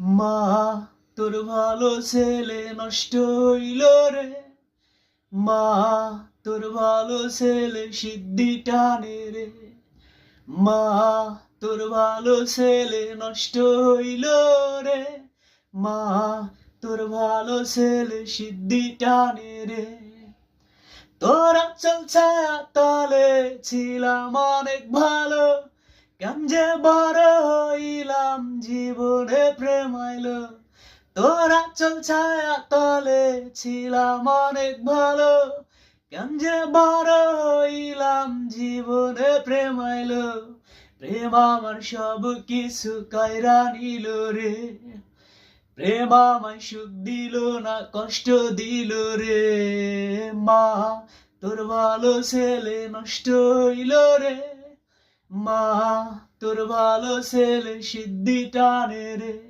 মা, তোর ভালো ছেলে নষ্ট হইল রে। মা, তোর ভালো ছেলে সিদ্ধি টানে রে। মা, তোর ভালো ছেলে নষ্ট হইল রে। মা, তোর ভালো ছেলে সিদ্ধি টানে রে। তোরা চল ছায়া তলে ছিলাম অনেক ভালো। কেম যে বড় হইলাম জীবনে। প্রেম আইলো তোরা চল ছায়া তলে ছিলাম অনেক ভালো। কেম যে বড় হইলাম, জীবনে প্রেম আইলো প্রেম আমার সব কিছু কায়রা নিল রে। প্রেম আমায় সুখ দিল না কষ্ট দিল রে। মা, তোর ভালো ছেলে নষ্ট হইল রে। মা তোর ভালো ছেলে সিদ্ধি টানে রে।